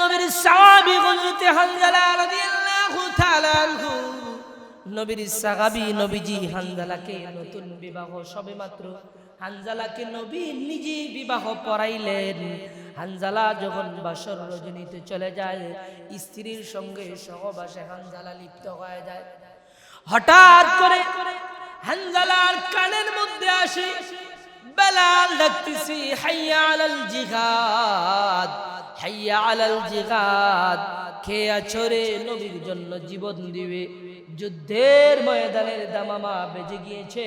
নবীর হানজালা তাআলা আনহু। নবীর নবীজি হানজালাকে নতুন বিবাহ হানজালাকে নবী নিজে বিবাহ পড়াইলেন। হানজালা যখন বাসর রজনীতে চলে যায়, স্ত্রীর সঙ্গে সহবাসে হানজালা লিপ্ত হয়ে যায়। হঠাৎ করে হানজালার কানের মধ্যে আসে, বেলাল ডাকতেছি, হাইয়া আলাল জিহাদ। হাইয়া আলাল জিহাদ। খেয়ে আছরে নবীর জন্য জীবন দিবে। যুদ্ধের ময়দানের দামামা বেজে গিয়েছে।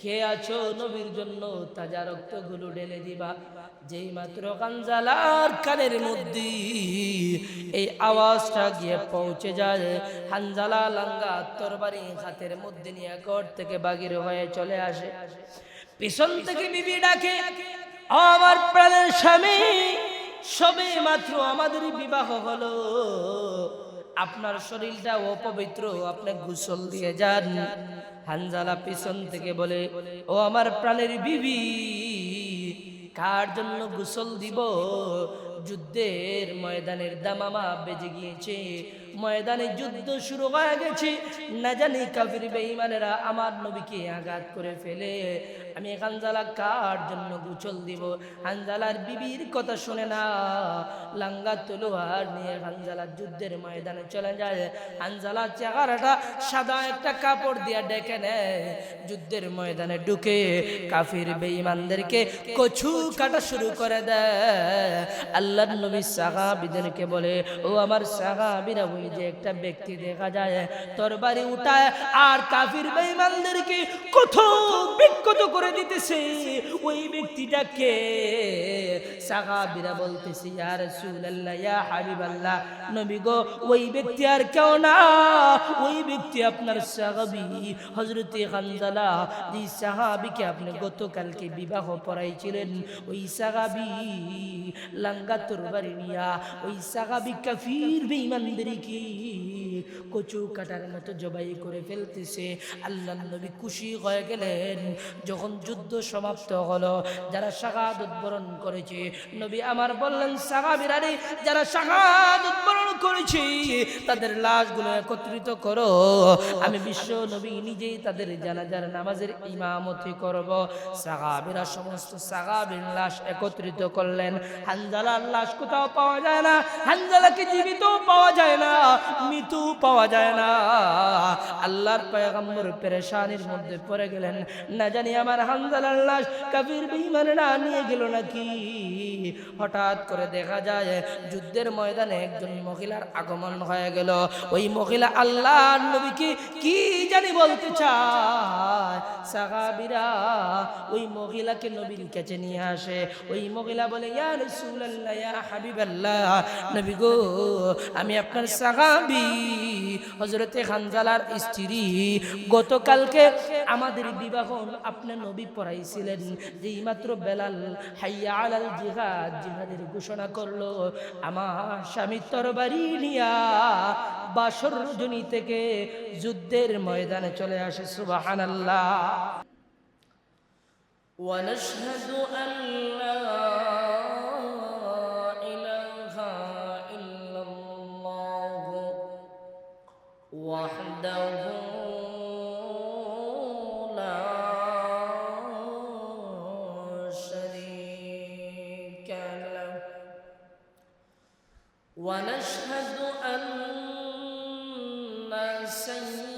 খেয়ে আছো নবীর জন্য তাজা রক্তগুলো ঢেলে দিবা। যেই মাত্র কানজালার কানের মধ্যে এই আওয়াজটা গিয়ে পৌঁছে যায়। হানজালা লাঙ্গা তরবারি হাতের মধ্যে নিয়ে ঘর থেকে বাগির হয়ে চলে আসে। পিছন থেকে বিবি ডাকে, আমার প্রাণের স্বামী সবে মাত্র আমাদেরই বিবাহ হলো। আপনার শরীরটা অপবিত্র, আপনি গোসল দিয়ে যান। হানজালা পিছন থেকে বলে, ও আমার প্রাণের বিবি, কার জন্য গোসল দিব? যুদ্ধের ময়দানের দামামা বেজে গিয়েছে। ময়দানে যুদ্ধ শুরু হয়ে গেছে। না জানি কাফির বেঈমানেরা আমার নবীকে আঘাত করে ফেলে। আমি হানজালা কার জন্য গোসল দিব? হানজালার বিবির কথা শুনে না। লাঙ্গা, তলোয়ার নিয়ে হানজালা যুদ্ধের ময়দানে চলে যায়। হানজালা চেহারাটা সাদা একটা কাপড় দিয়ে ডেকে নেয়। যুদ্ধের ময়দানে ঢুকে কাফির বেঈমানদেরকে কচু কাটা শুরু করে দেয়। আল্লাহর নবী সাহাবিদেরকে বলে, ও আমার সাহাবিরা, ওই যে একটা ব্যক্তি দেখা যায়, তরবারি উঠায়, আর কাফির বেঈমানদেরকে কত বিক্ষত করে দিতেছে। ওই ব্যক্তিটাকে সাহাবিরা বলতেছে, ইয়া রাসূলুল্লাহ, ইয়া হাবিবাল্লাহ, নবী গো, ওই ব্যক্তি আর কেউ না। ওই ব্যক্তি আপনার সাহাবী, হযরতে হানজালা যে সাহাবীকে আপনি গতকালকে বিবাহ পড়াইছিলেন, ওই সাহাবী লাঙ্গা তরবারি নিয়া, ওই সাহাবী কাফির বেঈমানদেরকে কচু কাটার মতো জবাই করে ফেলতেছে। আল্লাহ নবী খুশি হয়ে গেলেন। যখন যুদ্ধ সমাপ্ত হলো, যারা শাহাদত বরণ করেছে, নবী আমার বললেন, সাহাবিরা রে যারা শাহাদত বরণ করেছে, তাদের লাশগুলো একত্রিত করো। আমি বিশ্ব নবী নিজেই তাদের জানাজার নামাজের ইমামতি করব। সাহাবিরা সমস্ত সাহাবির লাশ একত্রিত করলেন। হানজালার লাশ কোথাও পাওয়া যায় না। হানজালাকে জীবিত পাওয়া যায় না। মৃত্যু পাওয়া যায় না। আল্লাহর পয়গম্বর পেরেশানির মধ্যে পড়ে গেলেন। না জানি আমার হানজালার লাশ কাফির বেঈমানেরা নিয়ে গেল নাকি? হঠাৎ করে দেখা যায় যুদ্ধের ময়দানে একজন মহিলার আগমন হয়ে গেল। ওই মহিলা আল্লাহর নবীকে কি জানি বলতে চায়। সাহাবিরা ওই মহিলাকে নবীর কাছে নিয়ে আসে। ওই মহিলা বলে হাবিবাল্লাহ, নবী গো, আমি আপনার সাহাবী। হযরতে হানজালার স্ত্রী, গতকালকে আমাদের বিবাহ আপনি নবী পড়াইছিলেন। যেই মাত্র বেলাল হাইয়া আলাল জিহাদ জিহাদের ঘোষণা করলো আমার স্বামী তরবারি নিয়া বাসর রজনী থেকে যুদ্ধের ময়দানে চলে আসে সুবহানাল্লাহ ونشهد أن لا إله إلا الله وحده لا ونشهد أن سيدنا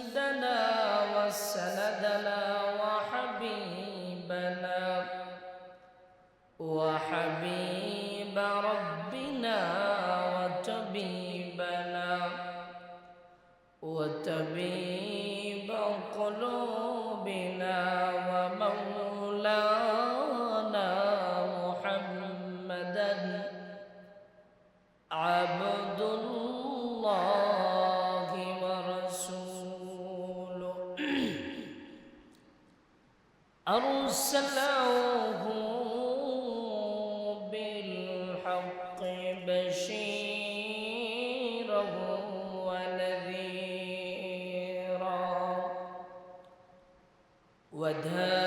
وداعيا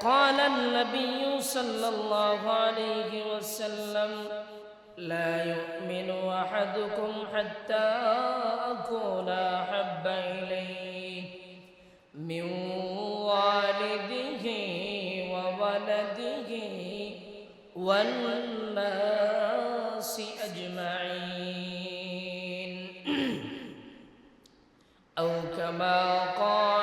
وقال النبي صلى الله عليه وسلم لا يؤمن أحدكم حتى اكون أحب إليه من والده وولده والناس أجمعين. أو كما قال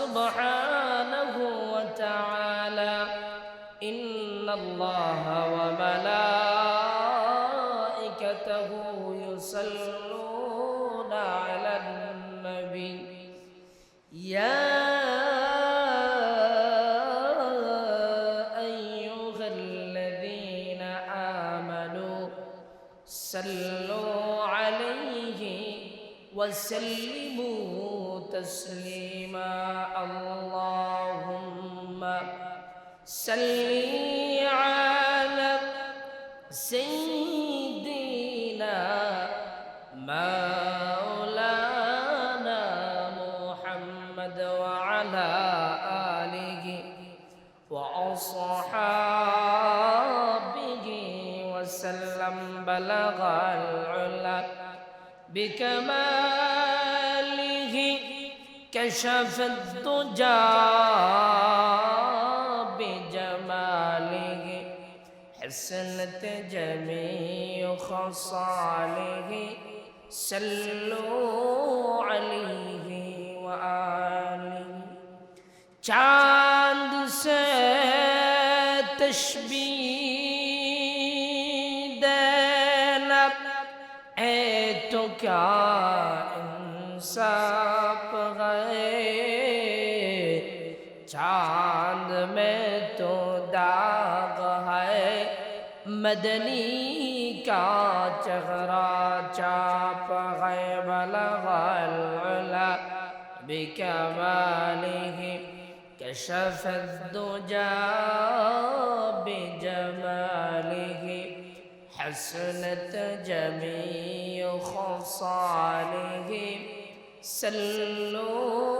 سبحانه وتعالى. إن الله وملائكته يصلون على النبي. يا أيها الذين آمنوا صلوا عليه وسلموا تسليما اللهم صل على سيدنا مولانا محمد وعلى آله وأصحابه وسلم بلغ العلا بكماله كشف الدجى بجماله حسنت جميع خصاله سلوا عليه وآله. چاند سے تشبیح بدنی کا چہرہ چاپ غیب لغا العلا بکماله کشف الدجا بجماله حسنت جمیع خصاله سلو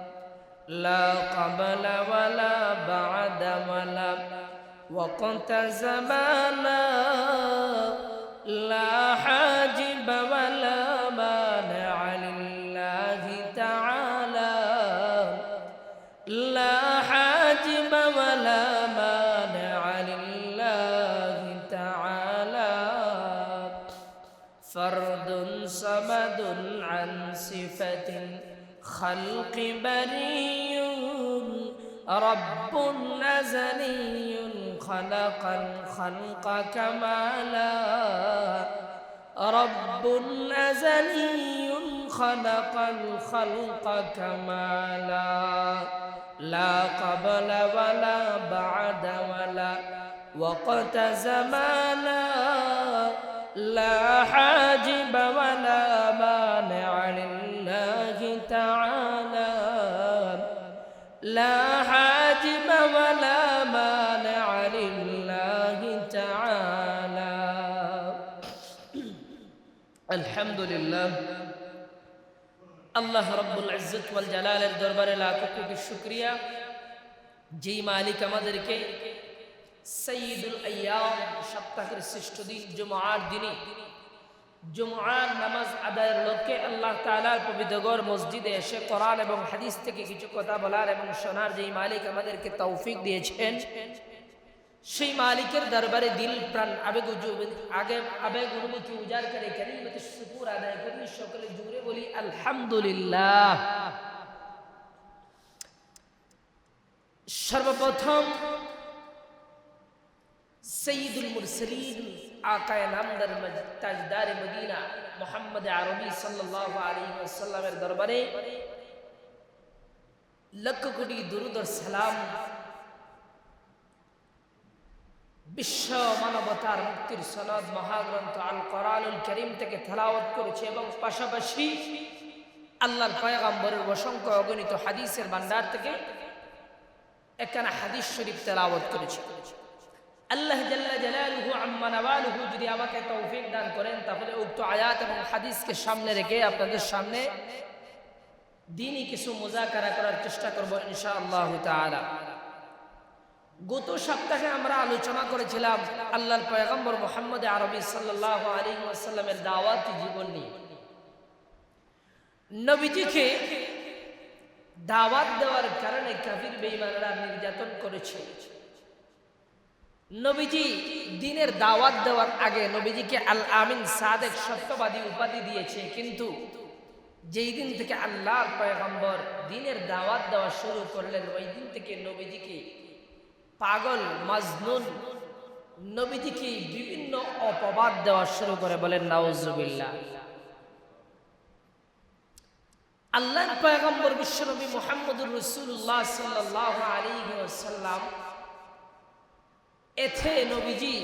لا قبل ولا بعد ولا وقت زمانا لا حاجب ولا خلق بري رب أزلي خلق الخلق كمالا رب أزلي خلق الخلق كمالا لا قبل ولا بعد ولا وقت زمانا لا حاجب ولا مانع لا حاجب ولا مانع لله تعالى. الحمد لله. الله رب العزة والجلال الدربار لا تكتب بالشكرية. جي مالك مدرك سيد الأيام شبتك رسشت دين جمعات دينين জুমার নামাজ আদায়ের লক্ষ্যে আল্লাহ তাআলার পবিত্রগর মসজিদে এসে কোরআন এবং হাদিস থেকে কিছু কথা বলার এবং শোনার যেই মালিক আমাদেরকে তৌফিক দিয়েছেন, সেই মালিকের দরবারে দিল প্রাণ, আবেগ আগে আবেগ, অনুভূতি উজাড় করে কারিমতে শুকুর আদায় করি, সকলে জুড়ে বলি আলহামদুলিল্লাহ। সর্বপ্রথম সঈদুল মুরসলিন আকায় নামদার তাজদার মদিনা, মোহাম্মদ আরবি সাল্লাল্লাহু আলী ওয়াসাল্লামের দরবারে লক্ষ কোটি দুরুদ ও সালাম বিশ্ব মানবতার মুক্তির সনদ মহাগ্রন্থ আল কোরআনুল করিম থেকে তেলাওয়াত করেছে এবং পাশাপাশি আল্লাহর পয়গাম্বরের অসংখ্য অগণিত হাদিসের ভান্ডার থেকে একখানা হাদিস শরীফ তেলাওয়াত করেছে। আল্লাহ জাল্লা জালালুহু আম্মা নাওয়ালুহু, যদি আমাকে তৌফিক দান করেন, তাহলে উক্ত আয়াত এবং হাদিসকে সামনে রেখে আপনাদের সামনে দিনই কিছু মুজাকারা করার চেষ্টা করব ইনশাআল্লাহ তাআলা। গত সপ্তাহে আমরা আলোচনা করেছিলাম আল্লাহর পয়গম্বর মোহাম্মদ আরবি সাল্লাল্লাহু আলাইহি ওয়াসাল্লামের দাওয়াতি জীবন নিয়ে। নবীজিকে দাওয়াত দেওয়ার কারণে কাফির বেঈমানরা নির্যাতন করেছে। নবীজি দিনের দাওয়াত দেওয়ার আগে নবীজিকে আল আমিন সাদেক সত্যবাদী উপাধি দিয়েছে। কিন্তু যেই দিন থেকে আল্লাহর পয়গম্বর দিনের দাওয়াত দেওয়া শুরু করলেন, ওই দিন থেকে নবীজিকে পাগল, মাজনুন, নবীজিকে বিভিন্ন অপবাদ দেওয়া শুরু করে বলেন, নাউজুবিল্লাহ। আল্লাহর পয়গম্বর বিশ্বনবী মুহাম্মদুর রাসূলুল্লাহ সাল্লাল্লাহু আলাইহি ওয়াসাল্লাম এতে নবীজি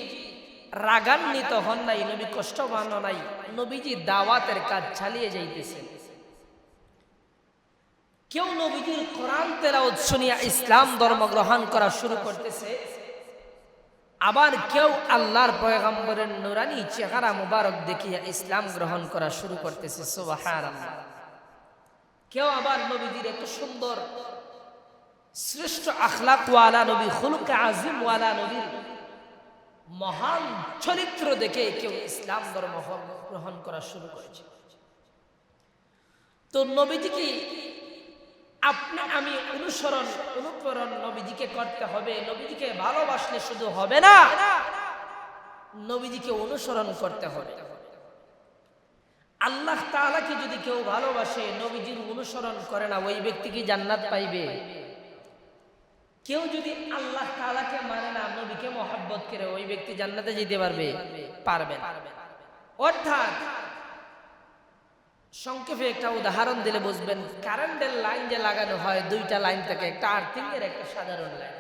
রাগান্বিত হন নাই, নবী কষ্ট পান নাই, নবীজি দাওয়াতের কাজ চালিয়ে যাইতেছেন কেউ নবীজির কোরআন তেলাওয়াত শুনিয়া ইসলাম ধর্ম গ্রহণ করা শুরু করতেছে, আবার কেউ আল্লাহর পয়গম্বরের নুরানি চেহারা মুবারক দেখিয়া ইসলাম গ্রহণ করা শুরু করতেছে, সুবহানাল্লাহ। কেউ আবার নবীজির এত সুন্দর, শ্রেষ্ঠ আখলাকওয়ালা নবী খুলুকে আজিমওয়ালা নবীর মহান চরিত্র দেখে কেউ ইসলাম ধর্ম গ্রহণ করা শুরু করেছে। তো নবীজিকে আপনি, আমি অনুসরণ, অনুকরণ নবীজিকে করতে হবে? নবীজিকে ভালোবাসলে শুধু হবে না? নবীজিকে অনুসরণ করতে হবে। আল্লাহ তাআলাকে যদি কেউ ভালোবাসে, নবীজির অনুসরণ করে না, ওই ব্যক্তি কি জান্নাত পাইবে? কেউ যদি আল্লাহ তাআলাকে মানে না, নবীকে করে ওই ব্যক্তি জান্নাতে যেতে পারবে পারবে অর্থাৎ সংক্ষেপে একটা উদাহরণ দিলে বুঝবেন, কারেন্টের লাইন যে লাগানো হয়, দুইটা লাইন থেকে একটা আর্থিং এর একটা সাধারণ লাইন।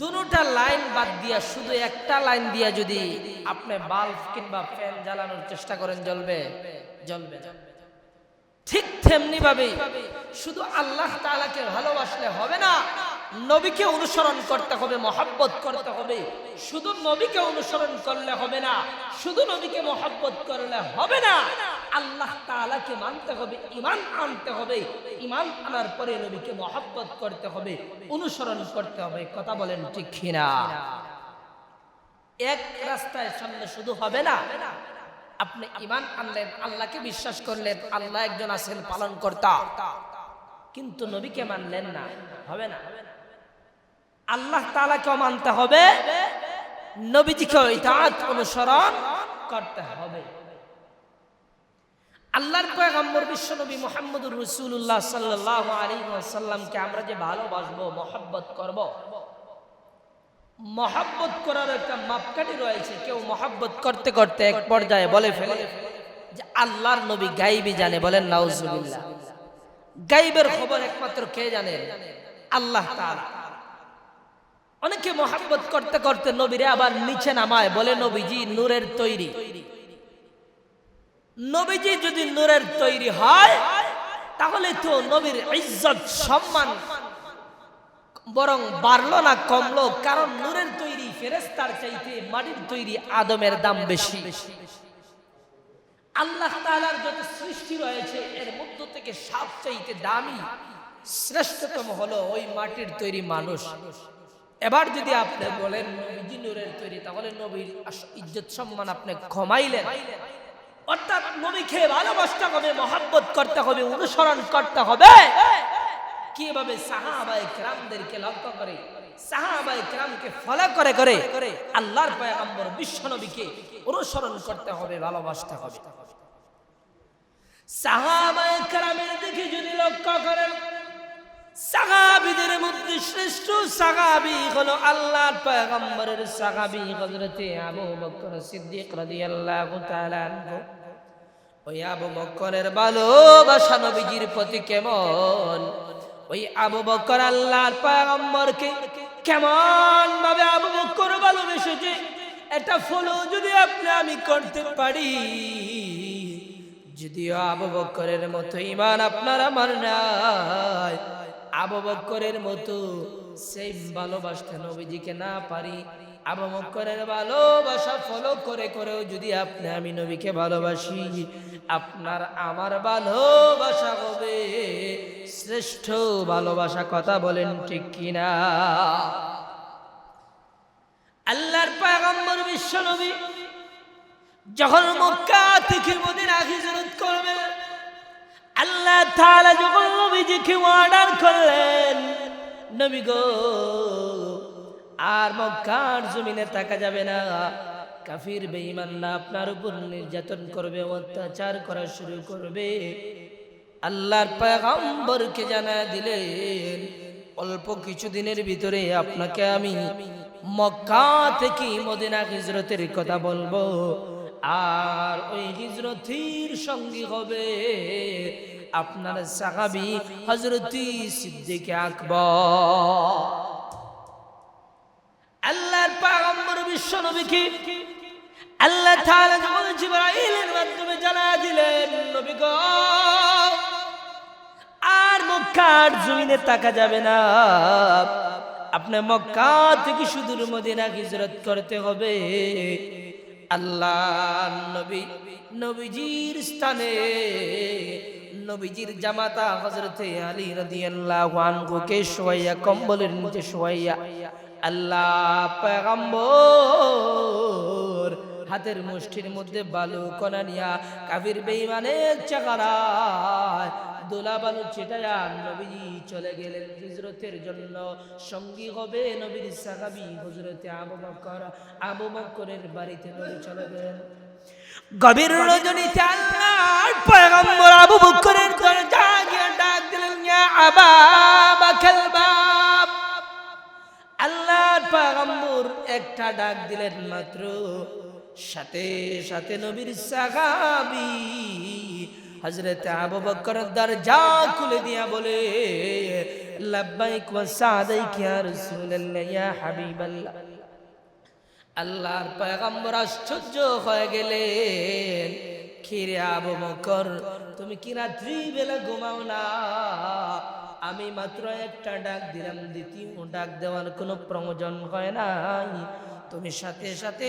দুটা লাইন বাদ দিয়া শুধু একটা লাইন দিয়া যদি আপনি বাল্ব কিংবা ফ্যান জ্বালানোর চেষ্টা করেন, জ্বলবে জ্বলবে ঠিক তেমনি ভাবে শুধু আল্লাহ তাআলাকে ভালোবাসলে হবে না নবীকে অনুসরণ করতে হবে, মহাব্বত করতে হবে। শুধু নবীকে অনুসরণ করলে হবে না, শুধু নবীকে মহাব্বত করলে হবে না, আল্লাহ তাআলাকে মানতে হবে ইমান আনতে হবে। ইমান আনার পরে নবীকে মহাব্বত করতে হবে, অনুসরণ করতে হবে। কথা বলেন ঠিক কিনা? এক রাস্তায় সামনে শুধু হবে না, আপনি ইমান আনলেন, আল্লাহকে বিশ্বাস করলেন, আল্লাহ একজন আছেন পালন কর্তা কিন্তু নবীকে মানলেন না, হবে না। আল্লাহ তাআলাকে মানতে হবে। নবীজিকে ইতাআত অনুসরণ করতে হবে। আল্লাহর পয়গম্বর বিশ্বনবী মুহাম্মদুর রাসূলুল্লাহ সাল্লাল্লাহু আলাইহি ওয়াসাল্লামকে আমরা যে ভালোবাসবো, মহব্বত করব, মহাব্বত করার একটা মাপকাঠি রয়েছে। কেউ মহাব্বত করতে করতে এক পর্যায়ে বলে ফেলে যে আল্লাহর নবী গাইবি জানে, বলেন নাউজুবিল্লাহ। গাইবের খবর একমাত্র কে জানে? আল্লাহ তাআলা। অনেকে মহাব্বত করতে করতে নবীরে আবার নিচে নামায়, বলে, নবীজি, নূরের তৈরি। নবীজি যদি নূরের তৈরি হয়, তাহলে তো নবীর ইজ্জত, সম্মান বরং বাড়লো না, কমলো, কারণ নূরের তৈরি ফেরেস্তার চাইতে মাটির তৈরি আদমের দাম বেশি। আল্লাহ তাআলার যত সৃষ্টি রয়েছে, এর মধ্য থেকে সবচাইতে দামি, শ্রেষ্ঠতম হলো ওই মাটির তৈরি মানুষ। এবার যদি আপনি বলেন, নবীজি নূরের তৈরি, তাহলে নবীর ইজ্জত সম্মান আপনি ক্ষমাইলেন অর্থাৎ নবীকে ভালোবাসতে হবে, মহাব্বত করতে হবে, অনুসরণ করতে হবে। কীভাবে সাহাবায়ে কেরামদেরকে লক্ষ্য করে, সাহাবায়ে কেরামকে ফলো করে করে আল্লাহর পয়গম্বর বিশ্ব নবীকে অনুসরণ করতে হবে, ভালোবাসতে হবে। সাহাবায়ে কেরামের দিকে যদি লক্ষ্য করেন সাহাবীদের মধ্যে শ্রেষ্ঠ সাহাবী হলো আল্লাহর পয়গম্বরের সাহাবী হযরতে আবু বকর সিদ্দিক রাদিয়াল্লাহু তাআলা ওই আবু বকরের ভালোবাসা নবীজির প্রতি কেমন? ওই আবু বকর আল্লাহর পয়গম্বরকে কেমন ভাবে আবু বকর ভালোবেসেছে? এটা ফলো যদি আপনি আমি করতে পারি, যদিও আবু বকরের মতো ইমান আপনার আমার নাই। আবু বকরের মতো সেই ভালোবাসতে নবীজিকে না পারি। আবু ভালোবাসা ফলো করে করেও যদি আপনি, আমি নবীকে ভালোবাসি, আপনার আমার ভালোবাসা হবে। শ্রেষ্ঠ ভালোবাসা কথা বলেন ঠিক কিনা? আল্লাহর পয়গম্বর বিশ্ব নবী যখন মক্কা থেকে মদিনা হিজরত করবেন আল্লাহ তাআলা যখন নবীজিকে অর্ডার করলেন, নবী গো, আর মক্কার জমিনে থাকা যাবে না। কাফির বেঈমানরা আপনার উপর নির্যাতন করবে, অত্যাচার করা শুরু করবে। আল্লাহর পয়গম্বরকে জানা দিলেন, অল্প কিছু দিনের ভিতরে আপনাকে আমি মক্কা থেকে মদিনা হিজরতের কথা বলব। আর ওই হিজরতির সঙ্গী হবে আপনার সাহাবি হজরতি সিদ্দিকে আকবর। আল্লাহর পয়গম্বর বিশ্ব নবীকে আল্লাহ তাআলা যখন জিবরাইলের মাধ্যমে জানা দিলেন, নবী গো, আর মক্কার জমিনে তাকা যাবে না। আপনি মক্কা থেকে সুদূর মদিনা হিজরত করতে হবে। আল্লাহ নবী, নবীজির স্থানে, নবীজির জামাতা হজরতে আলী রাদিয়াল্লাহু আনহুকে শোয়াইয়া, কম্বলের নিচে শোয়াইয়া আল্লাহ পয়গম্বর হাতের মুষ্টির মধ্যে বালু কণা নিয়া কাবির বেঈমানের চাকারায় দোলা বালু ছিটায়া নবীজি চলে গেলেন হিজরতের জন্য। সঙ্গী হবে নবীর সাহাবি হজরতে আবু বকর। আবু বকরের বাড়িতে নবী চলে গেলেন। গভীর রজনীতে আল্লাহর পয়গম্বর আবু বকরের দরজা গিয়ে ডাক দিলেন আবা বাকাল আল্লাহর পয়গম্বর একটা ডাক দিলেন মাত্র। সাথে সাথে নবীর সাহাবী হযরত আবু বকর দরজা খুলে দিয়া বলে, লাব্বাইক ওয়া সাদাইক ইয়া রাসূলুল্লাহ, ইয়া হাবিবাল্লাহ। আল্লাহর পয়গম্বর আশ্চর্য হয়ে গেলেন খিরে আবু বকর, তুমি কি রাত্রি বেলা ঘুমাও না? আমি মাত্র একটা ডাক দিলাম, দ্বিতীয় ডাক দেওয়ার কোনো প্রয়োজন হয় নাই। তুমি সাথে সাথে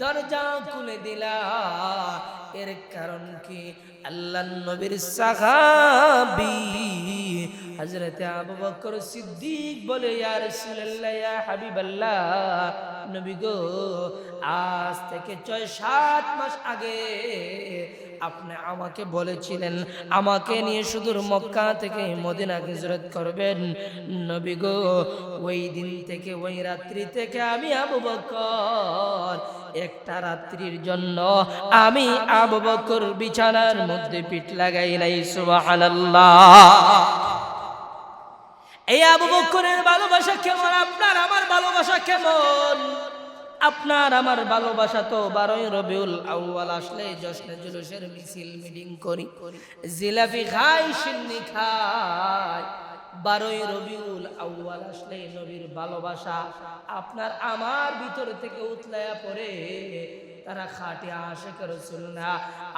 দরজা খুলে দিলা। এর কারণ কি? আল্লাহ নবীর সাহাবি হযরতে আবু বকর সিদ্দিক বলে, ইয়া রাসূলুল্লাহ, ইয়া হাবিবাল্লাহ, নবী গো, আজ থেকে ছয় সাত মাস আগে আপনি আমাকে বলেছিলেন, আমাকে নিয়ে সুদূর মক্কা থেকে মদিনা হিজরত করবেন। নবী গো, ওই দিন থেকে, ওই রাত্রি থেকে আমি আবু বকর, একটা রাত্রির জন্য আমি আবু বকর বিছানার মধ্যে পিঠ লাগাই নাই, সুবহানাল্লাহ। এই আবু বকরের ভালোবাসা কেমন? আপনার, আমার ভালোবাসা কেমন? আপনার আমার ভালোবাসা তো বারোই রবিউল আউয়াল আসলে জশ্নে জুলুসের মিছিল মিটিং করি। জিলাপি খাই, সিন্নি খাই। বারোই রবিউল আউয়াল আসলে নবীর ভালোবাসা। আপনার আমার ভিতর থেকে উতলায়া পড়ে তারা খাটে আশেক রসুল না।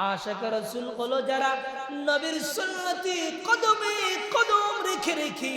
আশেক রসুল হলো যারা নবীর সুন্নতি কদমে কদম রেখে রেখে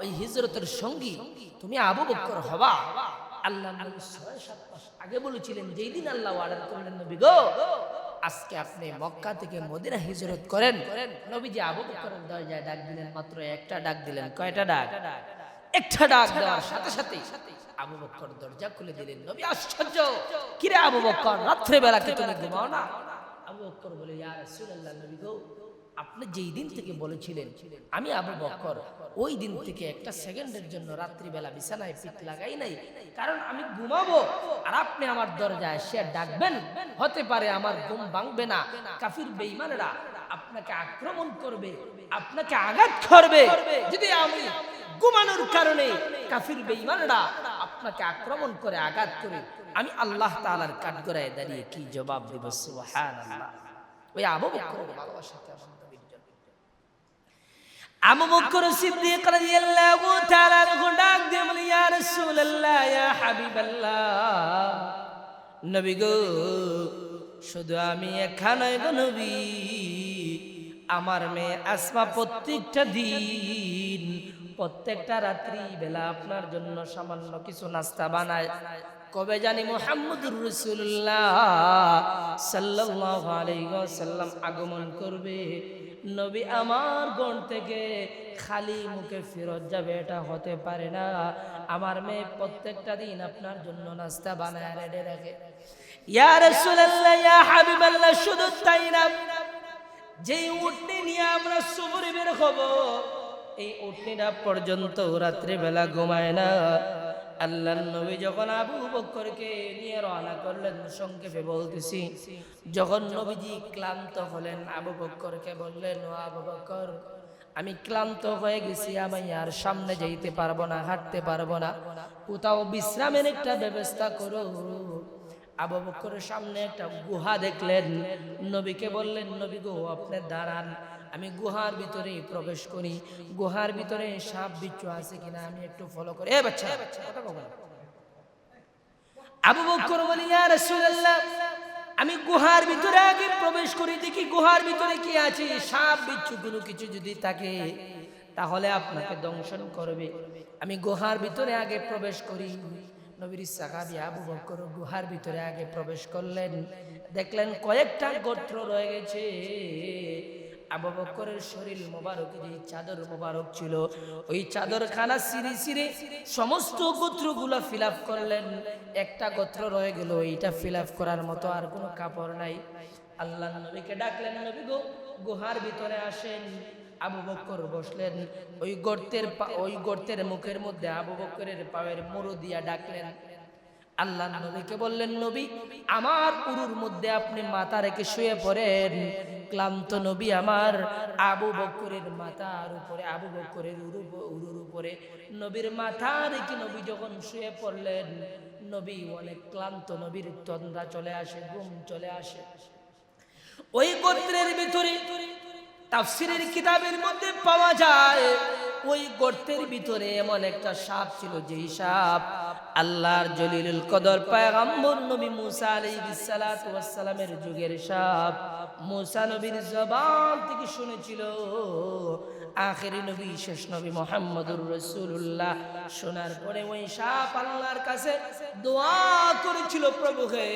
ওই হিজরতের সঙ্গী, তুমি আবু বকর হবা। আল্লাহ সাত আগে বলেছিলেন, যেই দিন আল্লাহ করলেন, নবী গো, আজকে আপনি মক্কা থেকে মদিনা হিজরত করেন। নবীজি আবু বকরের দরজায় ডাক দিলেন, মাত্র একটা ডাক দিলেন। কয়টা ডাক? একটা ডাক দেওয়ার সাথে সাথে আবু বকর দরজা খুলে দিলেন। নবী, আশ্চর্য! কিরে আবু বকর রাত্রে বেলা তুমি ঘুমাও না? আবু বকর বলে, ইয়া রাসূলুল্লাহ, নবী গো আপনি যেই দিন থেকে বলেছিলেন, আমি আবু বকর, ওই দিন থেকে একটা সেকেন্ডের জন্য রাত্রিবেলা বিছানায় পিঠ লাগাই নাই। কারণ আমি ঘুমাবো আর আপনি আমার দরজায় সে ডাকবেন। হতে পারে আমার ঘুম ভাঙবে না। কাফির বেঈমানেরা আপনাকে আক্রমণ করবে, আপনাকে আঘাত করবে। যদি আমি ঘুমানোর কারণে কাফির বেঈমানেরা আপনাকে আক্রমণ করে আঘাত করে, আমি আল্লাহ তাআলার কাঠগড়ায় দাঁড়িয়ে কি জবাব দেব? সুবহানাল্লাহ। ওই আবু বকরের জন্য আবু বকর সিদ্দিক রাদিয়াল্লাহু তাআলা আনহু ডাক দিয়ে বলে, ইয়া রাসূলুল্লাহ, ইয়া হাবিবাল্লাহ। নবী গো, শুধু আমি এখানে গো নবী। আমার মেয়ে আসমা প্রত্যেকটা দিন, প্রত্যেকটা রাত্রি বেলা আপনার জন্য সামান্য কিছু নাস্তা বানায়। কবে জানি মোহাম্মদুর রসুল্লাহ সাল্লাল্লাহু আলাইহি ওয়াসাল্লাম আগমন করবে। নবী আমার গণ থেকে খালি মুখে ফেরত যাবে, এটা হতে পারে না। আমার মেয়ে প্রত্যেকটা দিন আপনার জন্য নাস্তা বানায় রেডে রাখে। ইয়া রাসূলুল্লাহ, ইয়া হাবিবাল্লাহ, শুধু তাই না, যেই উটনি নিয়ে আমরা সফরে বের হব, এই উটনিটা পর্যন্ত রাত্রে বেলা ঘুমায় না। আল্লাহ নবী যখন আবু বক্করকে নিয়ে রওনা করলেন, সংক্ষেপে বলতেছি, যখন নবীজি ক্লান্ত হলেন, আবু বক্করকে বললেন, ও আবু বক্কর, আমি ক্লান্ত হয়ে গেছি, আমি আর সামনে যাইতে পারব না, হাঁটতে পারব না। কোথাও বিশ্রামের একটা ব্যবস্থা করো। আবু বকরের সামনে একটা গুহা দেখলেন। নবীকে বললেন, নবী গো, আপনি দাঁড়ান আমি গুহার ভিতরে প্রবেশ করি। গুহার ভিতরে সাপ, বিচ্ছু আছে কিনা আমি একটু ফলো করি। এ বাচ্চা। আবু বকর বলি রাসূলুল্লাহ, আমি গুহার ভিতরে আগে প্রবেশ করি, দেখি গুহার ভিতরে কি আছে। সাপ, বিচ্ছু কোনো কিছু যদি থাকে, তাহলে আপনাকে দংশন করবে। আমি গুহার ভিতরে আগে প্রবেশ করি। নবীর সাহাবী আবু বকর গুহার ভিতরে আগে প্রবেশ করলেন। দেখলেন কয়েকটা গোত্র রয়ে গেছে। আবু বকরের শরীর মোবারক, যে চাদর মোবারক ছিল, ওই চাদর খানা সিঁড়ি সিঁড়ি সমস্ত গোত্রগুলো ফিল করলেন। একটা গোত্র রয়ে গেল, এইটা ফিল করার মতো আর কোনো কাপড় নাই। আল্লাহ নবীকে ডাকলেন, নবী গো, গুহার ভিতরে আসেন। আবু বক্কর বসলেন, ওই গর্তের ওই গর্তের মুখের মধ্যে আবু বক্করের পায়ের মুরু দিয়া ডাকলেন। আল্লাহ নবীকে বললেন, নবী, আমার উরুর মধ্যে আপনি মাথা রেখে শুয়ে পড়েন। ক্লান্ত নবী আমার আবু বকরের মাথার উপরে, আবু বকরের উরু, উরুর উপরে। নবীর মাথা রেখে নবী যখন শুয়ে পড়লেন, নবী অনেক ক্লান্ত, নবীর তন্দ্রা চলে আসে, ঘুম চলে আসে। ওই গোত্রের ভিতরে তাফসিরের কিতাবের মধ্যে পাওয়া যায়, ওই গর্তের ভিতরে এমন একটা সাপ ছিল যে সাপ আল্লাহর জলিলুল কদর পায়গাম্বর নবী মুসা আলাইহিস সালাতু ওয়াস সালামের যুগের সাপ মুসা নবীর জবান থেকে শুনেছিল, আখেরি নবী, শেষ নবী মোহাম্মদুর রসুল্লাহ শোনার পরে ওই সাপ আল্লাহর কাছে দোয়া করেছিল, প্রভু হে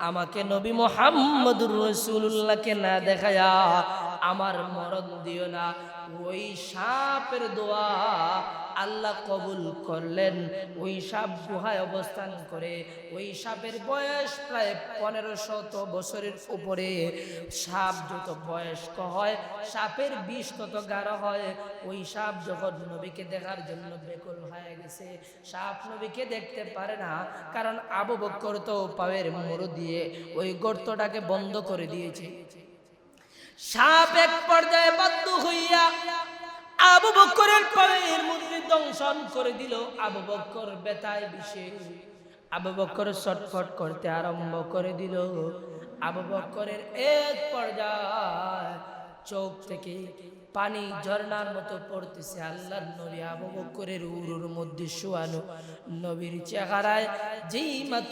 আমাকে নবী মোহাম্মদুর রসুল্লাহকে না দেখায়া আমার মরণ দিও না। ওই সাপের দোয়া আল্লাহ কবুল করলেন। ওই সাপ গুহায় অবস্থান করে। ওই সাপের বয়স প্রায় পনেরো শত বছরের উপরে। সাপ যত বয়স্ক হয়, সাপের বিষ তত গাঢ় হয়। ওই সাপ যখন নবীকে দেখার জন্য বেকুল হয়ে গেছে, সাপ নবীকে দেখতে পারে না। কারণ আবু বক্কর তো পায়ের মুরু দিয়ে ওই গর্তটাকে বন্ধ করে দিয়েছে। সাপ এক পর্যায়ে বাধ্য হইয়া আবু বকরের পায়ের মধ্যে দংশন করে দিল আবু বক্কর বেতায় বিষে। আবু বক্কর ছটফট করতে আরম্ভ করে দিল। আবু বক্করের এক পর্যায়ে চোখ থেকে পানি ঝর্ণার মতো পড়তেছে আল্লাহ নবী। আবু বক্করের উরুর মধ্যে শোয়ানো নবীর চেহারায় যেই মাত্র